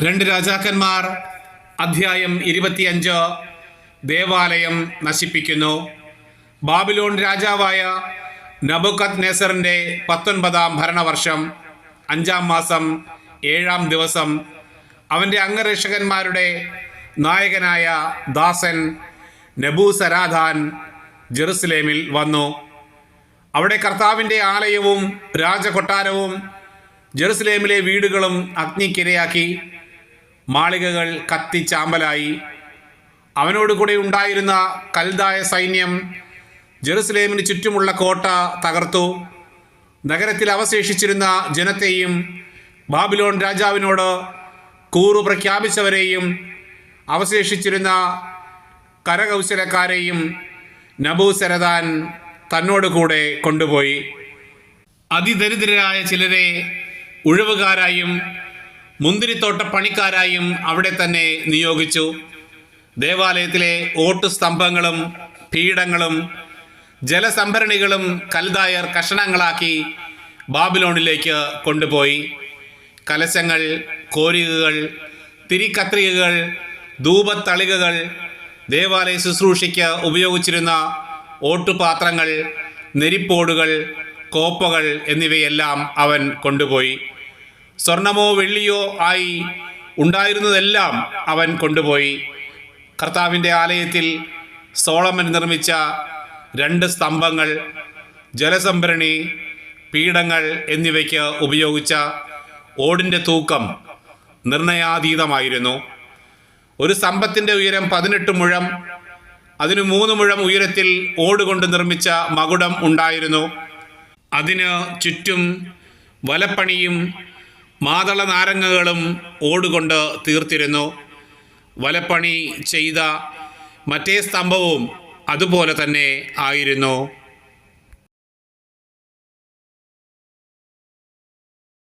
രണ്ട് രാജാക്കന്മാർ അധ്യായം ഇരുപത്തിയഞ്ച്. ദേവാലയം നശിപ്പിക്കുന്നു. ബാബിലോൺ രാജാവായ നബുക്കത് നെസറിന്റെ പത്തൊൻപതാം ഭരണവർഷം അഞ്ചാം മാസം ഏഴാം ദിവസം അവന്റെ അംഗരക്ഷകന്മാരുടെ നായകനായ ദാസൻ നബൂസരാധാൻ ജെറുസലേമിൽ വന്നു. അവിടെ കർത്താവിന്റെ ആലയവും രാജകൊട്ടാരവും ജെറുസലേമിലെ വീടുകളും അഗ്നിക്കിരയാക്കി. മാളികകൾ കത്തിച്ചാമ്പലായി അവനോട് കൂടെ ഉണ്ടായിരുന്ന കൽതായ സൈന്യം ജെറുസലേമിന് ചുറ്റുമുള്ള കോട്ട തകർത്തു. നഗരത്തിൽ അവശേഷിച്ചിരുന്ന ജനത്തെയും ബാബിലോൺ രാജാവിനോട് കൂറു പ്രഖ്യാപിച്ചവരെയും അവശേഷിച്ചിരുന്ന കരകൗശലക്കാരെയും നബൂസരദാൻ തന്നോട് കൂടെ കൊണ്ടുപോയി. അതിദരിദ്രരായ ചിലരെ ഉഴവുകാരായും മുന്തിരിത്തോട്ട പണിക്കാരായും അവിടെ തന്നെ നിയോഗിച്ചു. ദേവാലയത്തിലെ ഓട്ടുസ്തംഭങ്ങളും പീഠങ്ങളും ജലസംഭരണികളും കൽദായർ കഷണങ്ങളാക്കി ബാബിലോണിലേക്ക് കൊണ്ടുപോയി. കലശങ്ങൾ കോരികകൾ തിരിക്കത്രികകൾ ധൂപത്തളികകൾ ദേവാലയ ശുശ്രൂഷയ്ക്ക് ഉപയോഗിച്ചിരുന്ന ഓട്ടുപാത്രങ്ങൾ നെരിപ്പോടുകൾ കോപ്പകൾ എന്നിവയെല്ലാം അവൻ കൊണ്ടുപോയി. സ്വർണമോ വെള്ളിയോ ആയി ഉണ്ടായിരുന്നതെല്ലാം അവൻ കൊണ്ടുപോയി. കർത്താവിന്റെ ആലയത്തിൽ സോളമൻ നിർമ്മിച്ച രണ്ട് സ്തംഭങ്ങൾ ജലസംഭരണി പീഠങ്ങൾ എന്നിവയ്ക്ക് ഉപയോഗിച്ച ഓടിന്റെ തൂക്കം നിർണയാതീതമായിരുന്നു. ഒരു സ്തംഭത്തിന്റെ ഉയരം പതിനെട്ട് മുഴം അതിന് മൂന്ന് മുഴം ഉയരത്തിൽ ഓടുകൊണ്ട് നിർമ്മിച്ച മകുടം ഉണ്ടായിരുന്നു. അതിന് ചുറ്റും വലപ്പണിയും മാതള നാരങ്ങകളും ഓടുകൊണ്ട് തീർത്തിരുന്നു. വലപ്പണി ചെയ്ത മറ്റേ സ്തംഭവും അതുപോലെ തന്നെ ആയിരുന്നു.